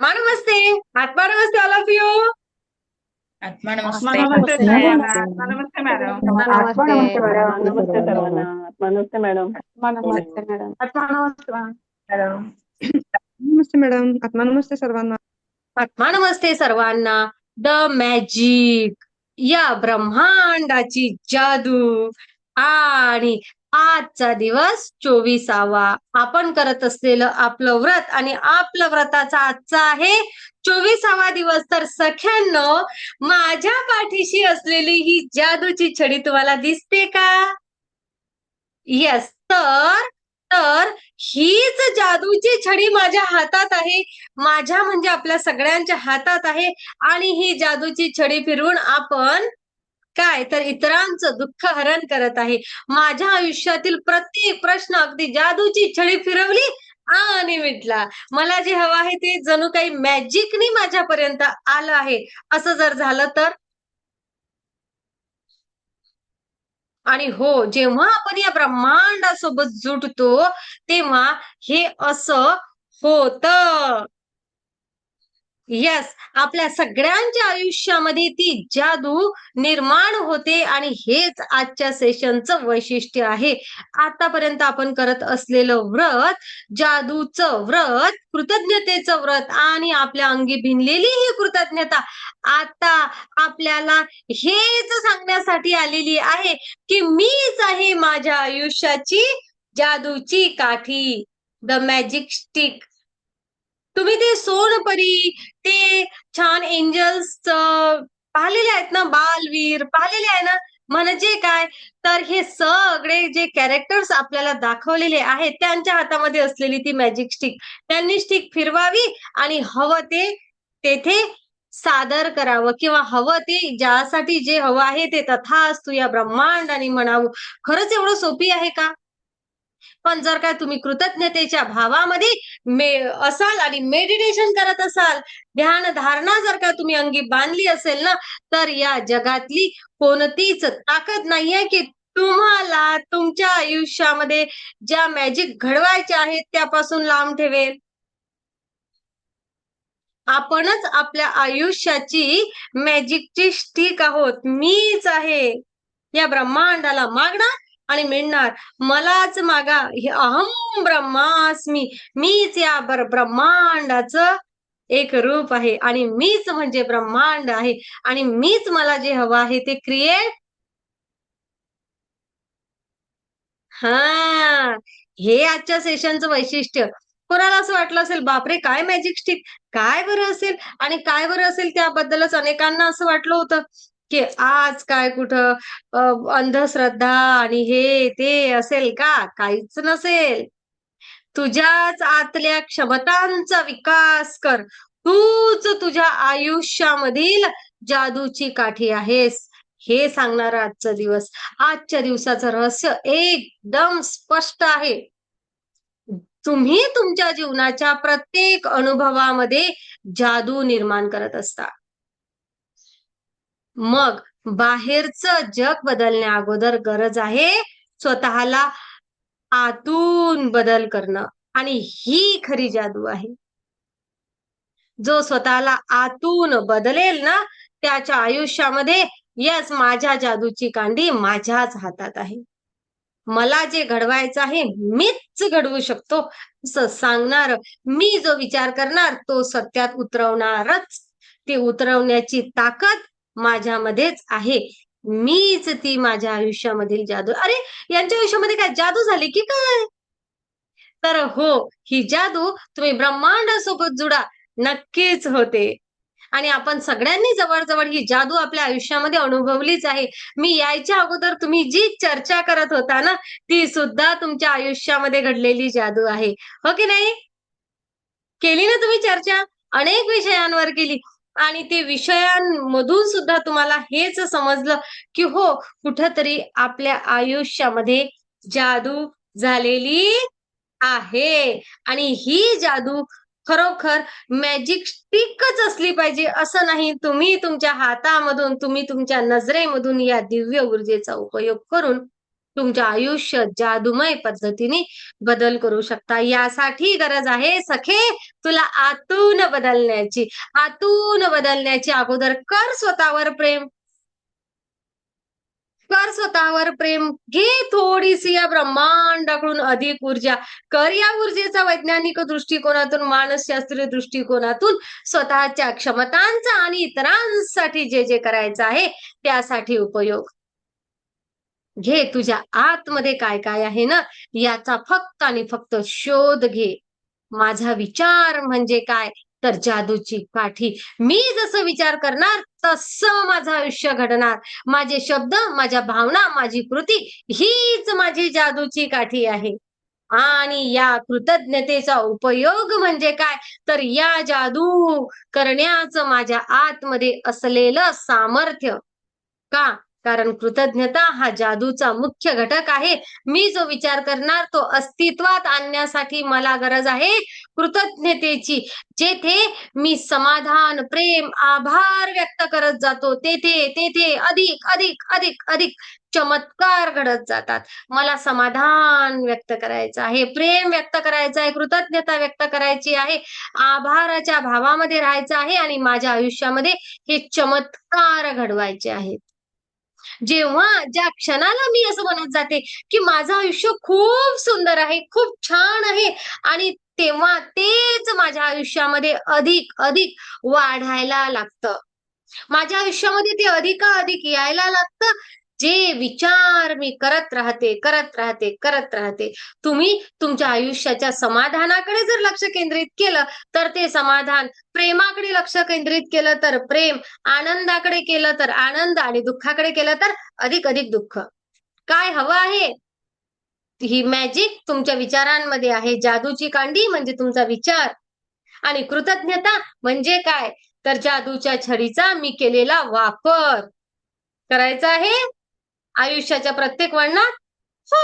आत्मा नमस्ते आत्मा नमस्ते all of you आत्मा आत्मा नमस्ते नमस्ते नमस्ते. नमस्ते मॅडम आत्मा नमस्ते मॅडम नमस्ते सर्वांना नमस्ते मॅडम नमस्ते मॅडम आत्मा नमस्ते मॅडम नमस्ते मॅडम आत्मा नमस्ते सर्वांना आत्मा नमस्ते सर्वांना द मॅजिक या ब्रह्मांडाची जादू आणि आजचा दिवस चोवीसावा. आपण करत असलेलं आपलं व्रत आणि आपलं व्रताचा आजचा आहे चोवीसावा दिवस. तर सख्यांनो माझ्या पाठीशी असलेली ही जादूची छडी तुम्हाला दिसते का? येस तर तर हीच जादूची छडी माझ्या हातात आहे. माझ्या म्हणजे आपल्या सगळ्यांच्या हातात आहे आणि ही जादूची छडी फिरवून आपण काय? तर इतरांचं दुःख हरण करत आहे. माझ्या आयुष्यातील प्रत्येक प्रश्न अगदी जादूची छडी फिरवली आणि मिटला. मला जे हवं आहे ते जणू काही मॅजिकनी माझ्यापर्यंत आलं आहे. असं जर झालं तर? आणि हो जेव्हा आपण या ब्रह्मांडासोबत जुटतो तेव्हा हे असं होत. यस आपल्या सगळ्यांच्या आयुष्यामध्ये ती जादू निर्माण होते आणि हेच आजच्या सेशनचं वैशिष्ट्य आहे. आतापर्यंत आपण करत असलेलं व्रत जादूचं व्रत कृतज्ञतेचं व्रत आणि आपल्या अंगी भिनलेली ही कृतज्ञता. आता आपल्याला हेच सांगण्यासाठी आलेली आहे की मीच आहे माझ्या आयुष्याची जादूची काठी. द मॅजिक स्टिक तुम्ही ते सोनपरी ते छान एंजल्स पाहिलेले आहेत ना बालवीर पाहिलेले आहे ना? म्हणजे काय? तर हे सगळे जे कॅरेक्टर्स आपल्याला दाखवलेले आहेत त्यांच्या हातामध्ये असलेली ती मॅजिक स्टिक त्यांनी स्टिक फिरवावी आणि हवं ते तेथे सादर करावं किंवा हवं ते ज्यासाठी जे हवं आहे ते तथास्तु या ब्रह्मांडाने म्हणावं. खरंच एवढं सोपी आहे का? पण जर काय तुम्ही कृतज्ञतेच्या भावामध्ये मे असाल आणि मेडिटेशन करत असाल ध्यान धारणा जर का तुम्ही अंगी बांधली असेल ना तर या जगातली कोणतीच ताकद नाहीये की तुम्हाला तुमच्या आयुष्यामध्ये ज्या मॅजिक घडवायच्या आहेत त्यापासून लांब ठेवेल. आपणच आपल्या आयुष्याची मॅजिकची स्टिक आहोत. मीच आहे. या ब्रह्मांडाला मागणार आणि मिळणार. मलाच मागा. हे अहम ब्रह्मास्मी मीच या ब्रह्मांडाच ब्रह्मांडाचं एक रूप आहे. आणि मीच म्हणजे ब्रह्मांड आहे. आणि मीच मला जे हवं आहे ते क्रिएट हा. हे आजच्या सेशनचं वैशिष्ट्य. कोणाला असं वाटलं असेल बापरे काय मॅजिक स्टिक काय बरं असेल? आणि काय बरं असेल त्याबद्दलच अनेकांना असं वाटलं होतं. की आज काय कुठं अंधश्रद्धा आणि हे ते असेल का? काहीच नसेल. तुझ्याच आतल्या क्षमतांचा विकास कर. तूच तुझ्या आयुष्यामधील जादूची काठी आहेस. हे सांगणार आजचा दिवस. आजच्या दिवसाचं रहस्य एकदम स्पष्ट आहे. तुम्ही तुमच्या जीवनाच्या प्रत्येक अनुभवामध्ये जादू निर्माण करत असता. मग बाहेरचं जग बदलण्या अगोदर गरज आहे स्वतःला आतून बदल करणं. आणि ही खरी जादू आहे. जो स्वतःला आतून बदलेल ना त्याच्या आयुष्यामध्ये यस माझ्या जादूची कांडी माझ्याच हातात आहे. मला जे घडवायचं आहे मीच घडवू शकतो असं सांगणार मी जो विचार करणार तो सत्यात उतरवणारच. ती उतरवण्याची ताकद माझ्यामध्येच आहे. मीच ती माझ्या आयुष्यामधील जादू. अरे यांच्या आयुष्यामध्ये काय जादू झाली की काय? तर हो ही जादू तुम्ही ब्रह्मांडासोबत जुडा. नक्कीच होते. आणि आपण सगळ्यांनी जवळजवळ ही जादू आपल्या आयुष्यामध्ये अनुभवलीच आहे. मी यायच्या अगोदर तुम्ही जी चर्चा करत होता ना ती सुद्धा तुमच्या आयुष्यामध्ये घडलेली जादू आहे. हो की नाही? केली ना तुम्ही चर्चा? अनेक विषयांवर केली. आणि ते विषयांमधून सुद्धा तुम्हाला हेच समजलं की हो कुठंतरी आपल्या आयुष्यामध्ये जादू झालेली आहे. आणि ही जादू खरोखर मॅजिक स्टिकच असली पाहिजे असं नाही. तुम्ही तुमच्या हातामधून तुम्ही तुमच्या नजरेमधून या दिव्य ऊर्जेचा उपयोग करून तुमचं आयुष्य जादूमय पद्धतीने बदल करू शकता. यासाठी गरज आहे सखे तुला आतून बदलण्याची आतून बदलण्याची अगोदर कर स्वतःवर प्रेम. कर स्वतःवर प्रेम. घे थोडीशी या ब्रह्मांडाकडून अधिक ऊर्जा. कर या ऊर्जेचा वैज्ञानिक दृष्टिकोनातून मानसशास्त्रीय दृष्टिकोनातून स्वतःच्या क्षमतांचा आणि इतरांसाठी जे जे करायचं आहे त्यासाठी उपयोग. घे तुझ्या आतमध्ये काय काय आहे ना याचा फक्त आणि फक्त शोध घे. माझा विचार म्हणजे काय? तर जादूची काठी. मी जसं विचार करणार तसं माझं आयुष्य घडणार. माझे शब्द माझ्या भावना माझी कृती हीच माझी जादूची काठी आहे. आणि या कृतज्ञतेचा उपयोग म्हणजे काय? तर या जादू करण्याचं माझ्या आतमध्ये असलेलं सामर्थ्य. का? कारण कृतज्ञता हा जादूचा मुख्य घटक आहे. मी जो विचार करणार तो अस्तित्वात आणण्यासाठी मला गरज आहे कृतज्ञतेची. जेथे मी समाधान प्रेम आभार व्यक्त करत जातो तेथे तेथे अधिक अधिक अधिक अधिक चमत्कार घडत जातात. मला समाधान व्यक्त करायचं आहे प्रेम व्यक्त करायचं आहे कृतज्ञता व्यक्त करायची आहे आभाराच्या भावामध्ये राहायचं आहे आणि माझ्या आयुष्यामध्ये हे चमत्कार घडवायचे आहेत. जेव्हा ज्या क्षणाला मी असं म्हणत जाते की माझं आयुष्य खूप सुंदर आहे खूप छान आहे आणि तेव्हा तेच माझ्या आयुष्यामध्ये अधिक अधिक वाढायला लागतं. माझ्या आयुष्यामध्ये ते अधिकाधिक यायला लागतं. जे विचार मी करत राहते करत राहते करत राहते तुम्ही तुमच्या आयुष्याच्या समाधानाकडे जर लक्ष केंद्रित केलं तर ते समाधान प्रेमाकडे लक्ष केंद्रित केलं तर प्रेम आनंदाकडे केलं तर आनंद आणि दुःखाकडे केलं तर अधिक अधिक दुःख. काय हवं आहे? ही मॅजिक तुमच्या विचारांमध्ये आहे. जादूची कांडी म्हणजे तुमचा विचार. आणि कृतज्ञता म्हणजे काय? तर जादूच्या छडीचा मी केलेला वापर. करायचा आहे? आयुष्याच्या प्रत्येक वळणात हो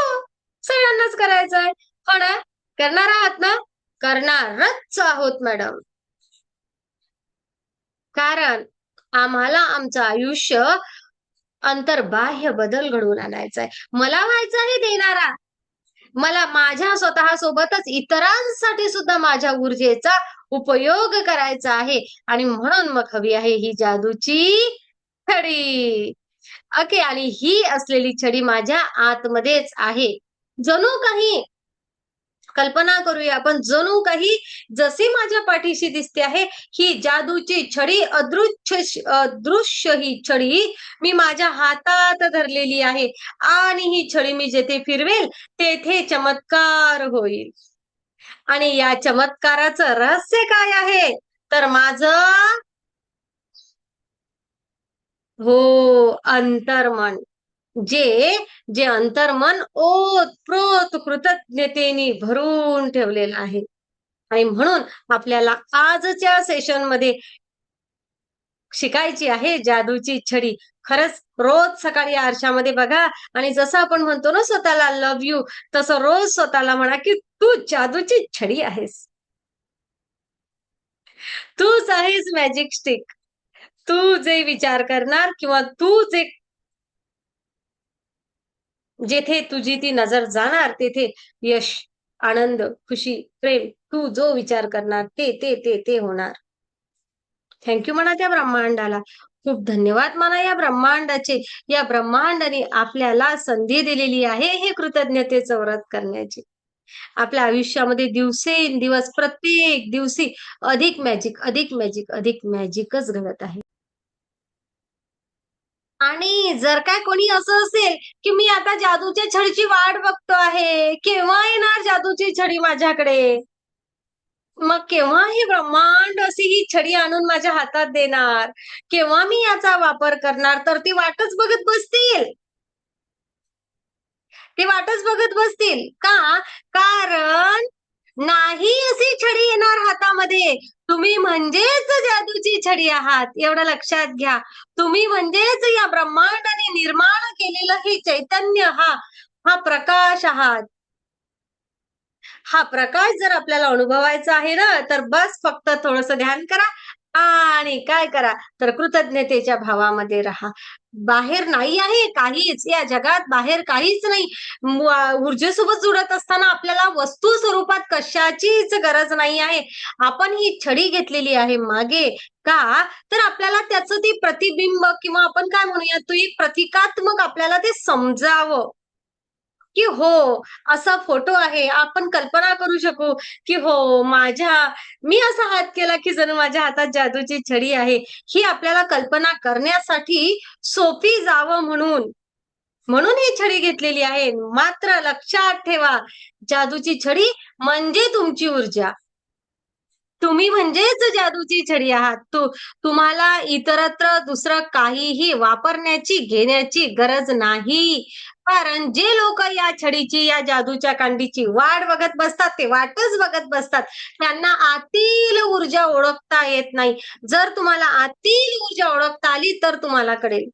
सगळ्यांनाच करायचं आहे हो ना? करणार आहात ना? करणारच आहोत मॅडम. कारण आम्हाला आमचं आयुष्य अंतर्बाह्य बदल घडवून आणायचा आहे मला व्हायचं आहे देणारा. मला माझ्या स्वतः सोबतच इतरांसाठी सुद्धा माझ्या ऊर्जेचा उपयोग करायचा आहे. आणि म्हणून मग हवी आहे ही जादूची खडी ओके आणि ही असलेली छडी माझ्या आतमध्येच आहे. जणू काही कल्पना करूया आपण जणू काही जशी माझ्या पाठीशी दिसते आहे ही जादूची छडी अदृश्य अदृश्य ही छडी मी माझ्या हातात धरलेली आहे. आणि ही छडी मी जेथे फिरवेल तेथे चमत्कार होईल. आणि या चमत्काराचं रहस्य काय आहे? तर माझं हो अंतर्मन. जे जे अंतर्मन ओतप्रोत कृतज्ञतेने भरून ठेवलेलं आहे. आणि म्हणून आपल्याला आजच्या सेशनमध्ये शिकायची आहे जादूची छडी. खरंच रोज सकाळी आरशामध्ये बघा. आणि जसं आपण म्हणतो ना स्वतःला लव्ह यू तसं रोज स्वतःला म्हणा की तू जादूची छडी आहेस. तूच आहेस मॅजिक स्टिक तू जे विचार करणार किंवा तू जे जेथे तुझी ती नजर जाणार तेथे यश आनंद खुशी प्रेम तू जो विचार करणार ते ते ते ते होणार. थँक्यू म्हणा त्या ब्रह्मांडाला. खूप धन्यवाद म्हणा या ब्रह्मांडाचे. या ब्रह्मांडाने आपल्याला संधी दिलेली आहे हे कृतज्ञतेचं व्रत करण्याची. आपल्या आयुष्यामध्ये दिवसेंदिवस प्रत्येक दिवशी अधिक मॅजिक अधिक मॅजिक अधिक मॅजिकच घडत आहे. आणि जर काय कोणी असं असेल की मी आता जादूच्या छडीची वाट बघतो आहे केव्हा येणार जादूची छडी माझ्याकडे? मग केव्हा हे ब्रह्मांड अशी ही छडी आणून माझ्या हातात देणार? केव्हा मी याचा वापर करणार? तर ती वाटच बघत बसतील. ते वाटच बघत बसतील. का? कारण नाही अशी छडी येणार हातामध्ये. तुम्ही म्हणजेच जादूची छडी आहात. एवढं लक्षात घ्या. तुम्ही म्हणजेच या ब्रह्मांडाने निर्माण केलेलं हे चैतन्य हा हा प्रकाश आहात. हा प्रकाश जर आपल्याला अनुभवायचा आहे ना तर बस फक्त थोडस ध्यान करा आणि काय करा? तर कृतज्ञतेच्या भावामध्ये राहा. बाहेर नाही आहे काहीच. या जगात बाहेर काहीच नाही. ऊर्जेसोबत जुडत असताना आपल्याला वस्तू स्वरूपात कशाचीच गरज नाही आहे. आपण ही छडी घेतलेली आहे मागे. का? तर आपल्याला त्याचं ते प्रतिबिंब किंवा आपण काय म्हणूया तो एक प्रतिकात्मक आपल्याला ते समजावं. की हो असा फोटो आहे आपण कल्पना करू शकू की हो माझ्या मी असा हात केला की जणू माझ्या हातात जादूची छडी आहे. ही आपल्याला कल्पना करण्यासाठी सोपी जावं म्हणून म्हणून ही छडी घेतलेली आहे. मात्र लक्षात ठेवा जादूची छडी म्हणजे तुमची ऊर्जा. तुम्ही म्हणजेच जादूची छडी आहात तु तुम्हाला इतरत्र दुसरं काहीही वापरण्याची घेण्याची गरज नाही. कारण जे लोक या छडीची या जादूच्या कांडीची वाट बघत बसतात ते वाटच बघत बसतात. त्यांना आतील ऊर्जा ओळखता येत नाही. जर तुम्हाला आतील ऊर्जा ओळखता आली तर तुम्हाला कळेल.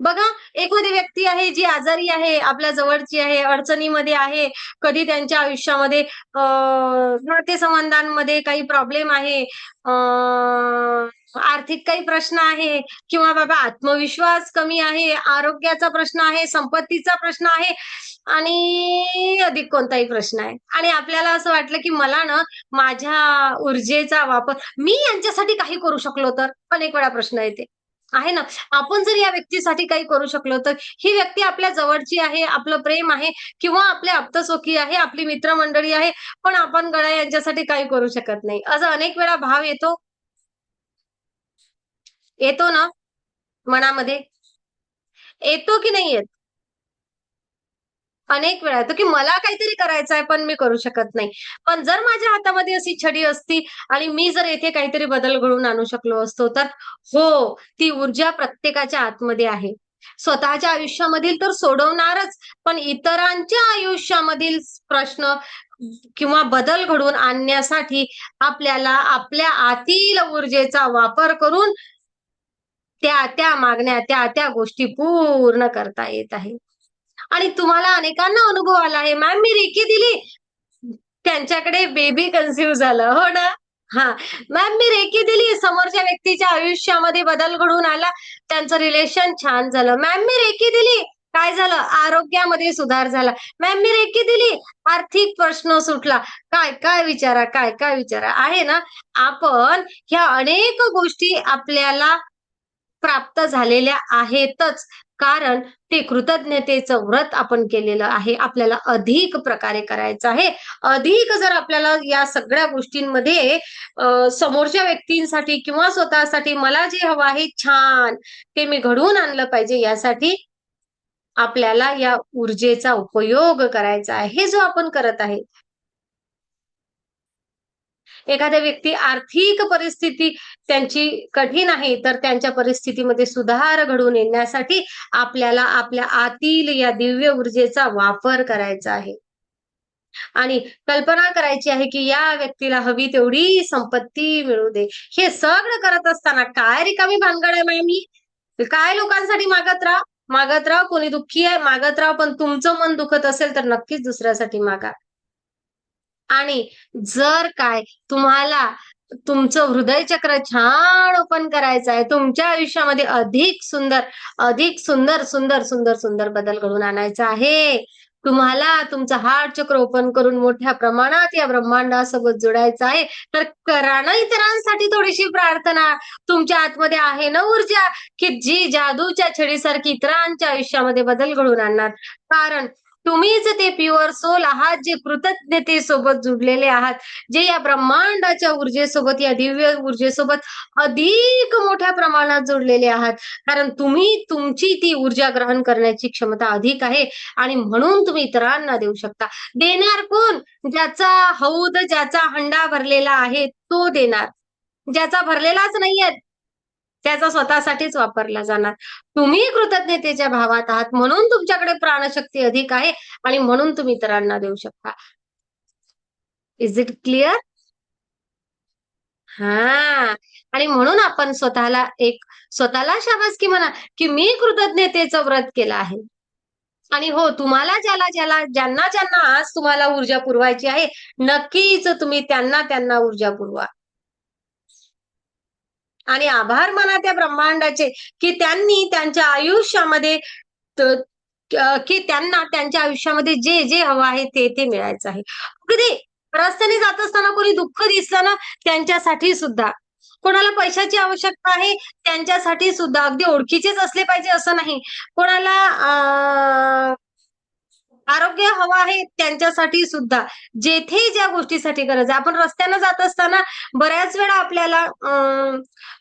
बघा एखादी व्यक्ती आहे जी आजारी आहे आपल्या जवळची आहे अडचणीमध्ये आहे कधी त्यांच्या आयुष्यामध्ये नातेसंबंधांमध्ये काही प्रॉब्लेम आहे आर्थिक काही प्रश्न आहे किंवा बाबा आत्मविश्वास कमी आहे आरोग्याचा प्रश्न आहे संपत्तीचा प्रश्न आहे आणि अधिक कोणताही प्रश्न आहे. आणि आपल्याला असं वाटलं की मला ना माझ्या ऊर्जेचा वापर मी यांच्यासाठी काही करू शकलो तर? अनेक वेळा प्रश्न येते. आहे ना. आपण जर या व्यक्तीसाठी काही करू शकलो तर ही व्यक्ती आपल्या जवळची आहे आपलं प्रेम आहे किंवा आपले आप्तसोखी आहे आपली मित्रमंडळी आहे पण आपण गळा यांच्यासाठी काही करू शकत नाही. असं अनेक वेळा भाव येतो. येतो ना मनामध्ये? येतो की नाही येत? अनेक वेळा येतो की मला काहीतरी करायचं आहे पण मी करू शकत नाही. पण जर माझ्या हातामध्ये अशी छडी असती आणि मी जर येथे काहीतरी बदल घडवून आणू शकलो असतो तर हो ती ऊर्जा प्रत्येकाच्या आतमध्ये आहे. स्वतःच्या आयुष्यामधील तर सोडवणारच पण इतरांच्या आयुष्यामधील प्रश्न किंवा बदल घडवून आणण्यासाठी आपल्याला आपल्या आतील ऊर्जेचा वापर करून त्या त्या मागण्या त्या त्या गोष्टी पूर्ण करता येत आहे आणि तुम्हाला अनेकांना अनुभव आला आहे. मॅम मी रेकी दिली. त्यांच्याकडे बेबी कन्सिव्ह झालं. हो ना? हा. मॅम मी रेकी दिली. समोरच्या व्यक्तीच्या आयुष्यामध्ये बदल घडून आला. त्यांचं रिलेशन छान झालं. मॅम मी रेकी दिली. काय झालं? आरोग्यामध्ये सुधार झाला. मॅम मी रेकी दिली. आर्थिक प्रश्न सुटला. काय काय विचारा काय काय विचारा? आहे ना? आपण ह्या अनेक गोष्टी आपल्याला प्राप्त झालेल्या आहेतच. कारण ते कृतज्ञतेचं व्रत आपण केलेलं आहे. आपल्याला अधिक प्रकारे करायचं आहे. अधिक जर आपल्याला या सगळ्या गोष्टींमध्ये समोरच्या व्यक्तींसाठी किंवा स्वतःसाठी मला जे हवं आहे छान ते मी घडवून आणलं पाहिजे यासाठी आपल्याला या ऊर्जेचा उपयोग करायचा आहे हे जो आपण करत आहे. एखाद्या व्यक्ती आर्थिक परिस्थिती त्यांची कठीण आहे तर त्यांच्या परिस्थितीमध्ये सुधार घडून येण्यासाठी आपल्याला आपल्या आतील या दिव्य ऊर्जेचा वापर करायचा आहे. आणि कल्पना करायची आहे की या व्यक्तीला हवी तेवढी संपत्ती मिळू दे. हे सगळं करत असताना काय रिकामी भानगड आहे मॅम? मी काय लोकांसाठी मागत राहा? मागत राहा कोणी दुःखी आहे? मागत राहा पण तुमचं मन दुखत असेल तर नक्कीच दुसऱ्यासाठी मागा. आणि जर काय तुम्हाला तुमचं हृदय चक्र छान ओपन करायचं आहे तुमच्या आयुष्यामध्ये अधिक सुंदर अधिक सुंदर सुंदर सुंदर सुंदर बदल घडून आणायचा आहे. तुम्हाला तुमचं हार्ट चक्र ओपन करून मोठ्या प्रमाणात या ब्रह्मांडासोबत जोडायचं आहे. तर करा ना इतरांसाठी थोडीशी प्रार्थना. तुमच्या आतमध्ये आहे ना ऊर्जा? की जी जादूच्या छडीसारखी इतरांच्या आयुष्यामध्ये बदल घडून आणणार. कारण तुम्हीच ते प्युअर सोल आहात जे कृतज्ञतेसोबत जुडलेले आहात जे या ब्रह्मांडाच्या ऊर्जेसोबत या दिव्य ऊर्जेसोबत अधिक मोठ्या प्रमाणात जोडलेले आहात. कारण तुम्ही तुमची ती ऊर्जा ग्रहण करण्याची क्षमता अधिक आहे आणि म्हणून तुम्ही इतरांना देऊ शकता. देणार कोण? ज्याचा हौद ज्याचा हंडा भरलेला आहे तो देणार. ज्याचा भरलेलाच नाहीये त्याचा स्वतःसाठीच वापरला जाणार. तुम्ही कृतज्ञतेच्या भावात आहात म्हणून तुमच्याकडे प्राणशक्ती अधिक आहे आणि म्हणून तुम्ही इतरांना देऊ शकता. इज इट क्लिअर हा. आणि म्हणून आपण स्वतःला एक स्वतःला शाबासकी म्हणा की मी कृतज्ञतेचं व्रत केलं आहे. आणि हो तुम्हाला ज्याला ज्याला ज्यांना ज्यांना आज तुम्हाला ऊर्जा पुरवायची आहे नक्कीच तुम्ही त्यांना त्यांना ऊर्जा पुरवा. आणि आभार माना त्या ब्रह्मांडाचे की त्यांनी त्यांच्या आयुष्यामध्ये की त्यांना त्यांच्या आयुष्यामध्ये जे जे हवं आहे ते ते मिळायचं आहे. अगदी रस्त्याने जात असताना कोणी दुःख दिसलं ना त्यांच्यासाठी सुद्धा. कोणाला पैशाची आवश्यकता आहे त्यांच्यासाठी सुद्धा. अगदी ओळखीचेच असले पाहिजे असं नाही. कोणाला आरोग्य हवं आहे त्यांच्यासाठी सुद्धा. जेथे ज्या गोष्टीसाठी गरज आहे. आपण रस्त्यानं जात असताना बऱ्याच वेळा आपल्याला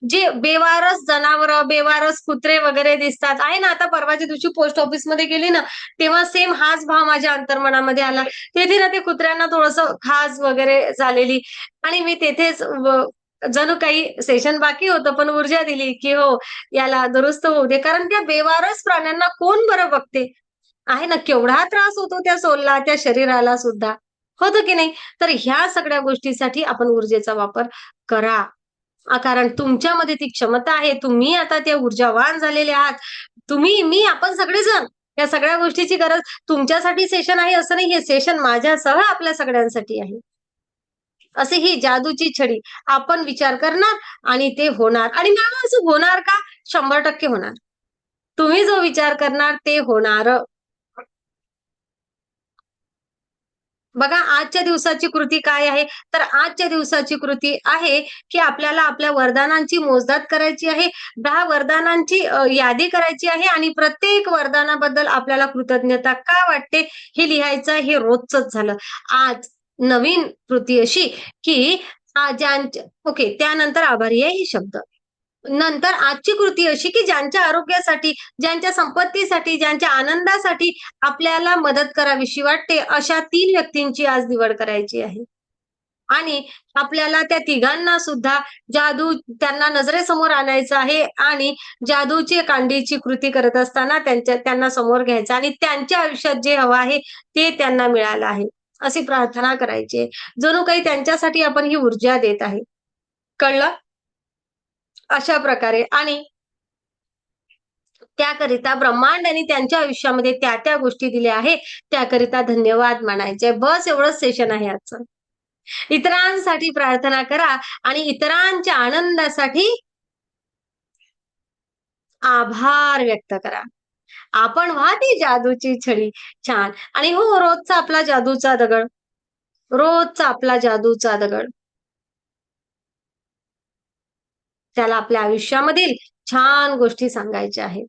जे बेवारस जनावर बेवारस कुत्रे वगैरे दिसतात. आहे ना आता परवाच्या दिवशी पोस्ट ऑफिसमध्ये गेली ना तेव्हा सेम हाच भाव माझ्या अंतर्मनामध्ये आला. तेथे ना ते कुत्र्यांना थोडस खाज वगैरे झालेली. आणि मी तेथेच जणू काही सेशन बाकी होतं पण ऊर्जा दिली की हो याला दुरुस्त होऊ दे. कारण त्या बेवारस प्राण्यांना कोण बरं बघते? आहे ना केवढा त्रास होतो त्या सोलला त्या शरीराला सुद्धा. होतं की नाही? तर ह्या सगळ्या गोष्टीसाठी आपण ऊर्जेचा वापर करा. कारण तुमच्यामध्ये ती क्षमता आहे. तुम्ही आता त्या ऊर्जावान झालेले आहात. तुम्ही मी आपण सगळेजण या सगळ्या गोष्टीची गरज तुमच्यासाठी सेशन आहे असं नाही. हे सेशन माझ्यासह आपल्या सगळ्यांसाठी आहे. असे ही जादूची छडी आपण विचार करणार आणि ते होणार. आणि मॅम असं होणार का? शंभर टक्के होणार. तुम्ही जो विचार करणार ते होणार. बघा आजच्या दिवसाची कृती काय आहे? तर आजच्या दिवसाची कृती आहे की आपल्याला आपल्या वरदानांची मोजदाद करायची आहे. दहा वरदानांची यादी करायची आहे आणि प्रत्येक वरदानाबद्दल आपल्याला कृतज्ञता का वाटते? हे लिहायचं हे रोजच झालं. आज नवीन कृती अशी की आ, ज्यांच्या ओके त्यानंतर आभारी आहे हे शब्द. नंतर आजची कृती अशी की ज्यांच्या आरोग्यासाठी ज्यांच्या संपत्तीसाठी ज्यांच्या आनंदासाठी आपल्याला मदत करावीशी वाटते अशा तीन व्यक्तींची आज निवड करायची आहे. आणि आपल्याला त्या तिघांना सुद्धा जादू त्यांना नजरेसमोर आणायचं आहे आणि जादूची कांडीची कृती करत असताना त्यांच्या त्यांना समोर घ्यायचं आणि त्यांच्या आयुष्यात जे हवं आहे ते त्यांना मिळालं आहे. अशी प्रार्थना करायची आहे. जणू काही त्यांच्यासाठी आपण ही ऊर्जा देत आहे. कळलं? अशा प्रकारे. आणि त्याकरिता ब्रह्मांडाने त्यांच्या आयुष्यामध्ये त्या त्या गोष्टी दिल्या आहेत. त्याकरिता धन्यवाद मानायचे बस एवढंच सेशन आहे आजचं. इतरांसाठी प्रार्थना करा आणि इतरांच्या आनंदासाठी आभार व्यक्त करा. आपण व्हा ती जादूची छडी. छान. आणि हो रोजचा आपला जादूचा दगड. रोजचा आपला जादूचा दगड. त्याला आपल्या आयुष्यामधील छान गोष्टी सांगायच्या आहेत.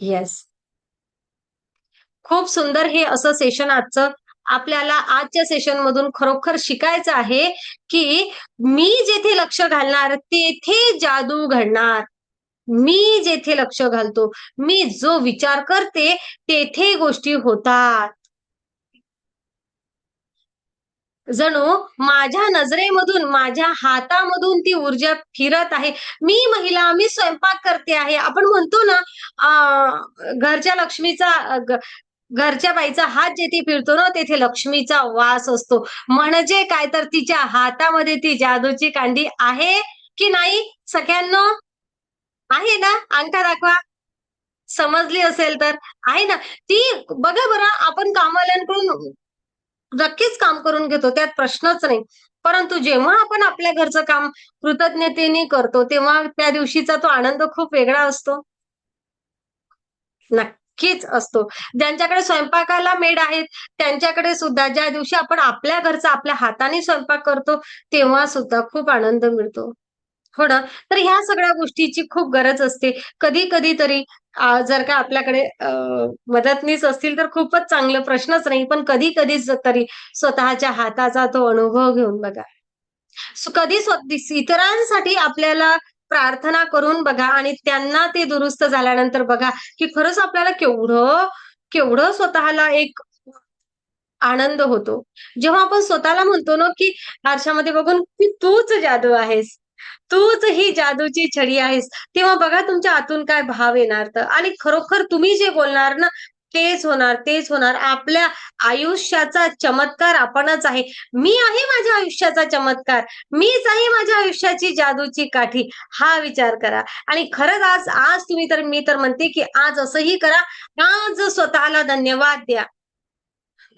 येस खूप सुंदर हे असं सेशन आजचं आपल्याला आजच्या सेशन मधून खरोखर शिकायचं आहे की मी जेथे लक्ष घालणार तेथे जादू घडणार. मी जेथे लक्ष घालतो मी जो विचार करते तेथे गोष्टी होतात. जणू माझ्या नजरेमधून माझ्या हातामधून ती ऊर्जा फिरत आहे. मी महिला मी स्वयंपाक करते आहे. आपण म्हणतो ना घरच्या लक्ष्मीचा घरच्या बाईचा हात जेथे फिरतो ना तेथे लक्ष्मीचा वास असतो. म्हणजे काय तर तिच्या हातामध्ये ती जादूची कांडी आहे की नाही सगळ्यांना? आहे ना? अंगठा दाखवा. समजली असेल तर. आहे ना? ती बघा बरं आपण कामवाल्यांकडून नक्कीच काम करून घेतो त्यात प्रश्नच नाही. परंतु जेव्हा आपण आपल्या घरचं काम कृतज्ञतेने करतो तेव्हा त्या दिवशीचा तो आनंद खूप वेगळा असतो. नक्कीच असतो. ज्यांच्याकडे स्वयंपाकाला मेड आहेत त्यांच्याकडे सुद्धा ज्या दिवशी आपण आपल्या घरचा आपल्या हाताने स्वयंपाक करतो तेव्हा सुद्धा खूप आनंद मिळतो. हो ना तर ह्या सगळ्या गोष्टीची खूप गरज असते. कधी कधी तरी जर का आपल्याकडे अं, मदतनीस असतील तर खूपच चांगलं प्रश्नच नाही पण कधी कधीच तरी स्वतःच्या हाताचा तो अनुभव घेऊन बघा. सो कधी स्व- इतरांसाठी आपल्याला प्रार्थना करून बघा आणि त्यांना ते दुरुस्त झाल्यानंतर बघा की खरंच आपल्याला केवढं केवढं स्वतःला एक आनंद होतो. जेव्हा आपण स्वतःला म्हणतो ना की आरशामध्ये बघून की तूच जादू आहेस. तूच ही जादूची छडी आहेस. तेव्हा बघा तुमच्या आतून काय भाव येणार तर. आणि खरोखर तुम्ही जे बोलणार ना तेच होणार तेच होणार. आपल्या आयुष्याचा चमत्कार आपणच आहे. मी आहे माझ्या आयुष्याचा चमत्कार. मीच आहे माझ्या आयुष्याची जादूची काठी. हा विचार करा. आणि खरंच आज आज तुम्ही तर मी तर म्हणते की आज असंही करा. आज स्वतःला धन्यवाद द्या.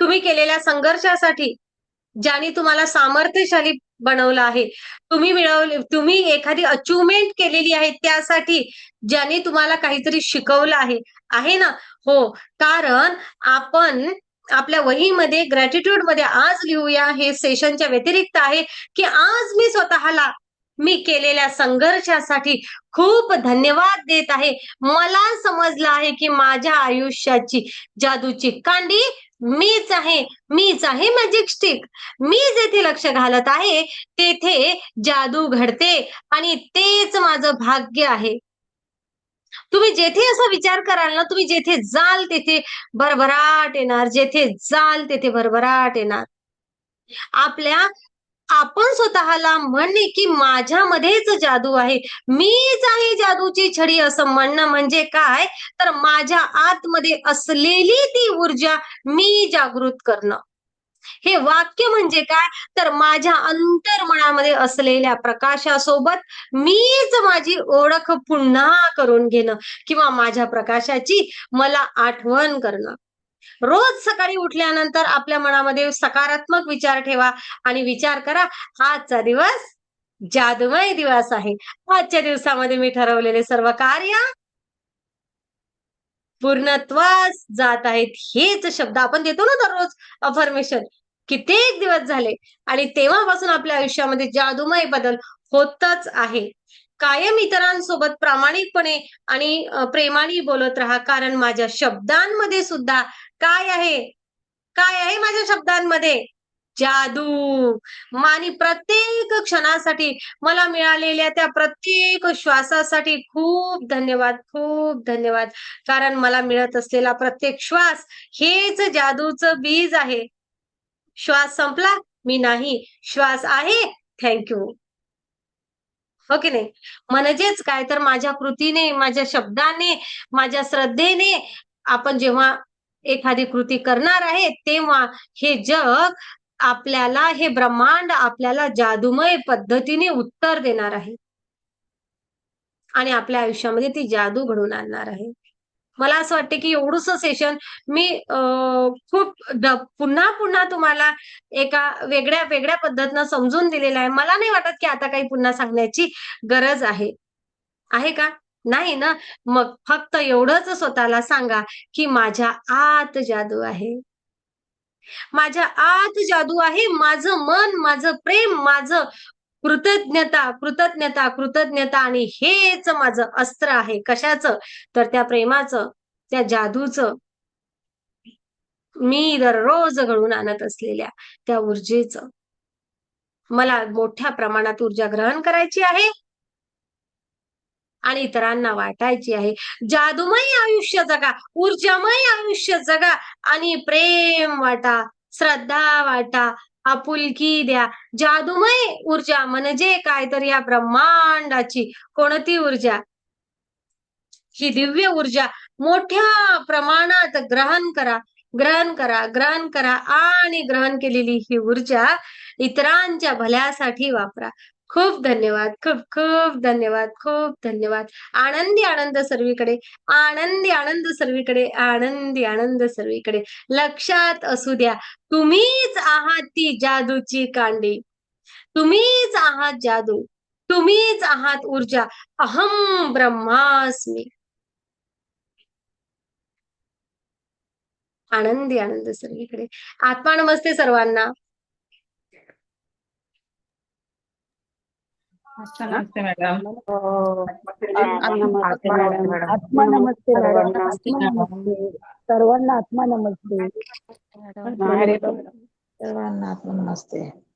तुम्ही केलेल्या संघर्षासाठी ज्याने तुम्हाला सामर्थ्यशाली बनवलं आहे. तुम्ही मिळवले तुम्ही एखादी अचिव्हमेंट केलेली आहे त्यासाठी ज्याने तुम्हाला काहीतरी शिकवलं आहे आहे ना? हो कारण आपण आपल्या वहीमध्ये ग्रॅटिट्यूडमध्ये आज लिहूया हे सेशनच्या व्यतिरिक्त आहे की आज मी स्वतःला मी केलेल्या संघर्षासाठी खूप धन्यवाद देत आहे. मला समजलं आहे की माझ्या आयुष्याची जादूची कांडी मीच आहे मीच आहे मॅजिक स्टिक मी जेथे लक्ष घालत आहे तेथे जादू घडते आणि तेच माझं भाग्य आहे. तुम्ही जेथे असा विचार कराल ना तुम्ही जेथे जाल तेथे भरभराट येणार जेथे जाल तेथे भरभराट येणार. आपल्या आपण स्वतःला म्हणणे की माझ्यामध्येच जादू आहे. मीच आहे जादूची छडी असं म्हणणं म्हणजे काय? तर माझ्या आतमध्ये असलेली ती ऊर्जा मी जागृत करणं. हे वाक्य म्हणजे काय? तर माझ्या अंतर्मनामध्ये असलेल्या प्रकाशासोबत मीच माझी ओळख पुन्हा करून घेणं किंवा माझ्या प्रकाशाची मला आठवण करणं. रोज सकाळी उठल्यानंतर आपल्या मनामध्ये सकारात्मक विचार ठेवा आणि विचार करा आजचा दिवस जादुमय दिवस आहे. आजच्या दिवसामध्ये मी ठरवलेले सर्व कार्य पूर्णत्वास जात आहेत. हेच शब्द आपण देतो ना दररोज अफर्मेशन कित्येक दिवस झाले आणि तेव्हापासून आपल्या आयुष्यामध्ये जादुमय बदल होतच आहे. कायम इतरांसोबत प्रामाणिकपणे आणि प्रेमाने बोलत राहा. कारण माझ्या शब्दांमध्ये सुद्धा काय आहे? काय आहे माझ्या शब्दांमध्ये? जादू. आणि प्रत्येक क्षणासाठी मला मिळालेल्या त्या प्रत्येक श्वासासाठी खूप धन्यवाद खूप धन्यवाद. कारण मला मिळत असलेला प्रत्येक श्वास हेच जादूचं बीज आहे. श्वास संपला? मी नाही. श्वास आहे? थँक्यू. हो की नाही? म्हणजेच काय? तर माझ्या कृतीने माझ्या शब्दाने माझ्या श्रद्धेने आपण जेव्हा एखादी कृती करणार आहे तेव्हा हे जग आपल्याला हे ब्रह्मांड आपल्याला जादूमय पद्धतीने उत्तर देणार आहे. आणि आपल्या आयुष्यामध्ये ती जादू घडवून आणणार आहे. मला असं वाटते की एवढंच सेशन मी खूप पुन्हा पुन्हा तुम्हाला एका वेगळ्या वेगळ्या पद्धतीनं समजून दिलेलं आहे. मला नाही वाटत की आता काही पुन्हा सांगण्याची गरज आहे. आहे का? नाही ना? मग फक्त एवढंच स्वतःला सांगा की माझ्या आत जादू आहे. माझ्या आत जादू आहे. माझं मन माझं प्रेम माझं कृतज्ञता कृतज्ञता कृतज्ञता आणि हेच माझं अस्त्र आहे. कशाचं? तर त्या प्रेमाचं त्या जादूचं. मी दररोज घडून आणत असलेल्या त्या ऊर्जेचं. मला मोठ्या प्रमाणात ऊर्जा ग्रहण करायची आहे आणि इतरांना वाटायची आहे जादूमय आयुष्य जगा ऊर्जामय आयुष्य जगा आणि प्रेम वाटा श्रद्धा वाटा आपुलकी द्या. जादूमय ऊर्जा म्हणजे काय तर या ब्रह्मांडाची कोणती ऊर्जा? ही दिव्य ऊर्जा. मोठ्या प्रमाणात ग्रहण करा. ग्रहण करा ग्रहण करा आणि ग्रहण केलेली ही ऊर्जा इतरांच्या भल्यासाठी वापरा. खूप धन्यवाद खूप खूप धन्यवाद खूप धन्यवाद. आनंदी आनंद सर्वीकडे आनंदी आनंद सर्वीकडे आनंदी आनंद सर्वीकडे. लक्षात असू द्या तुम्हीच आहात ती जादूची कांडी. तुम्हीच आहात जादू तुम्हीच आहात ऊर्जा अहम ब्रह्मास्मी. आनंदी आनंद सर्वीकडे. आत्मा नमस्ते सर्वांना. नमस्ते मॅडम. आत्मा नमस्ते मॅडम. आत्मा नमस्ते मॅडम. सर्वांना. आत्मा नमस्ते सर्वांना आत्मा नमस्ते हरे सर्वांना आत्मा नमस्ते